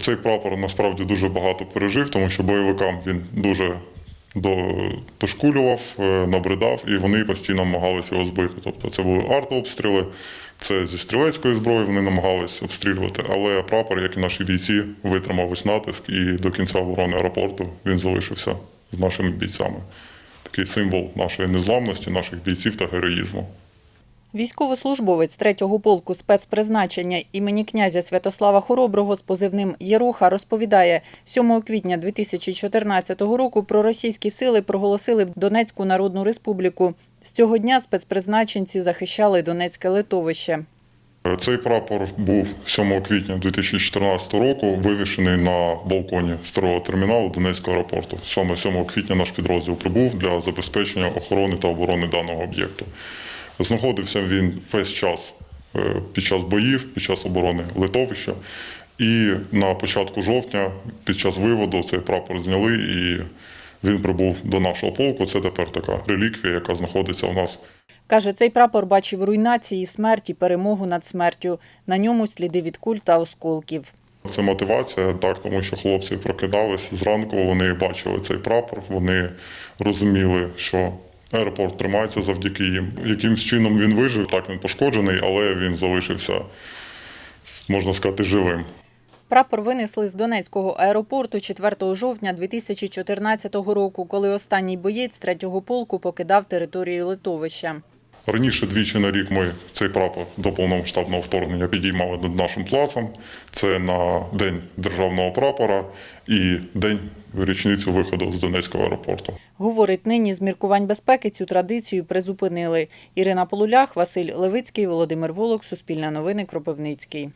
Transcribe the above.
Цей прапор насправді дуже багато пережив, тому що бойовикам він дуже дошкулював, е, набридав, і вони постійно намагалися його збити. Тобто це були артобстріли, це зі стрілецької зброї вони намагалися обстрілювати. Але прапор, як і наші бійці, витримав весь натиск і до кінця оборони аеропорту він залишився з нашими бійцями. Такий символ нашої незламності, наших бійців та героїзму. Військовослужбовець 3-го полку спецпризначення імені князя Святослава Хороброго з позивним Єруха розповідає, 7 квітня 2014 року проросійські сили проголосили Донецьку Народну Республіку. З цього дня спецпризначенці захищали Донецьке литовище. Цей прапор був 7 квітня 2014 року вивішений на балконі старого терміналу Донецького аеропорту. Саме 7 квітня наш підрозділ прибув для забезпечення охорони та оборони даного об'єкту. Знаходився він весь час е, під час боїв, під час оборони литовища. І на початку жовтня, під час виводу, цей прапор зняли і він прибув до нашого полку. Це тепер така реліквія, яка знаходиться у нас Каже, цей прапор бачив руйнації, смерті, перемогу над смертю. На ньому сліди від куль та осколків. Це мотивація, так, тому що хлопці прокидались зранку, вони бачили цей прапор, вони розуміли, що аеропорт тримається завдяки їм. Якимсь чином він вижив, так він пошкоджений, але він залишився, можна сказати, живим. Прапор винесли з Донецького аеропорту 4 жовтня 2014 року, коли останній боєць 3-го полку покидав територію литовища. Раніше двічі на рік ми цей прапор до повномасштабного вторгнення підіймали над нашим плацом. Це на День державного прапора і день річницю виходу з Донецького аеропорту. Говорить, нині з міркувань безпеки цю традицію призупинили. Ірина Полулях, Василь Левицький, Володимир Волок, Суспільне новини, Кропивницький.